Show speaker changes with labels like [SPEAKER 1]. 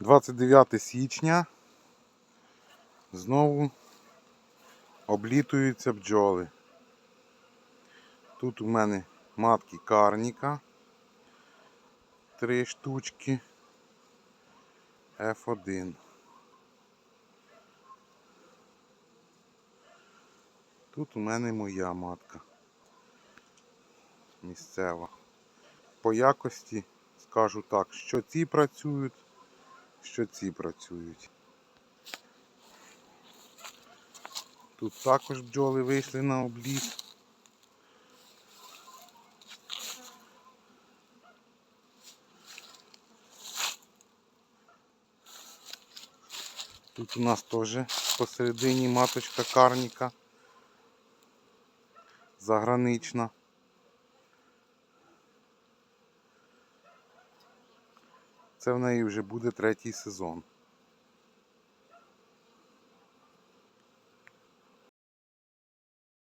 [SPEAKER 1] 29 січня. Знову облітуються бджоли. Тут у мене матки карніка. Три штучки. F1. Тут у мене моя матка. Місцева. По якості скажу так, що ці працюють, що ці працюють. Тут також бджоли вийшли на обліт. Тут у нас теж посередині маточка карніка. Загранична. Це в неї вже буде третій сезон.